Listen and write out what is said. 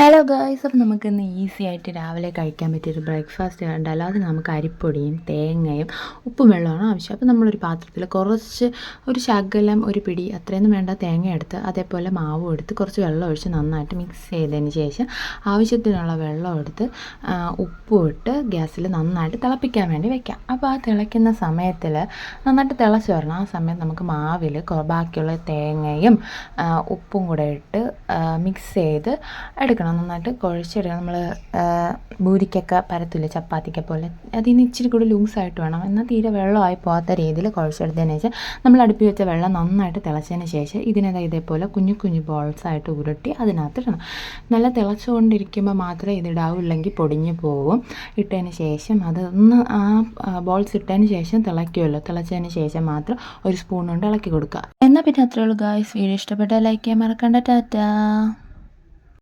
Hello guys അപ്പോൾ നമുക്കിന്ന് easy ആയിട്ട് രാവിലെ കഴിക്കാൻ പറ്റിയൊരു ബ്രേക്ക്ഫാസ്റ്റ് വേണ്ട അത് നമുക്ക് അരിപ്പൊടിയും തേങ്ങയും ഉപ്പും വെള്ളമാണ് ആവശ്യം. അപ്പോൾ നമ്മളൊരു പാത്രത്തിൽ കുറച്ച് ഒരു ശകലം ഒരു പിടി അത്രയൊന്നും വേണ്ട തേങ്ങ എടുത്ത് അതേപോലെ മാവും എടുത്ത് കുറച്ച് വെള്ളം ഒഴിച്ച് നന്നായിട്ട് മിക്സ് ചെയ്തതിന് ശേഷം ആവശ്യത്തിനുള്ള വെള്ളം എടുത്ത് ഉപ്പും ഇട്ട് ഗ്യാസിൽ നന്നായിട്ട് തിളപ്പിക്കാൻ വേണ്ടി വെക്കാം. അപ്പോൾ ആ തിളയ്ക്കുന്ന സമയത്തിൽ നന്നായിട്ട് തിളച്ച് വരണം. ആ സമയത്ത് നമുക്ക് മാവിൽ ബാക്കിയുള്ള തേങ്ങയും ഉപ്പും കൂടെ ഇട്ട് മിക്സ് ചെയ്ത് എടുക്കണം. നന്നായിട്ട് കുഴച്ചെടുക്കണം നമ്മൾ ബൂരിക്കൊക്കെ പരത്തില്ല ചപ്പാത്തിക്ക പോലെ. അതിന് ഇച്ചിരി കൂടി ലൂസായിട്ട് വേണം. എന്നാൽ തീരെ വെള്ളമായി പോകാത്ത രീതിയിൽ കുഴച്ചെടുത്തതിന് ശേഷം നമ്മൾ അടുപ്പി വെച്ച വെള്ളം നന്നായിട്ട് തിളച്ചതിന് ശേഷം ഇതിനെ ഇതേപോലെ കുഞ്ഞു കുഞ്ഞു ബോൾസ് ആയിട്ട് ഉരുട്ടി അതിനകത്ത് ഇടണം. നല്ല തിളച്ചുകൊണ്ടിരിക്കുമ്പോൾ മാത്രമേ ഇതിടാവില്ലെങ്കിൽ പൊടിഞ്ഞു പോകും ഇട്ടതിന് ശേഷം അത് ഒന്ന് ആ ബോൾസ് ഇട്ടതിന് ശേഷം തിളയ്ക്കുമല്ലോ. തിളച്ചതിന് ശേഷം മാത്രം ഒരു സ്പൂൺ കൊണ്ട് ഇളക്കി കൊടുക്കുക. എന്നാൽ പിന്നെ അത്രേ ഉള്ളൂ ഗായ്സ് വീഡിയോ ഇഷ്ടപ്പെട്ടാൽ ലൈക്ക് ചെയ്യാൻ മറക്കണ്ട. ടാറ്റാ.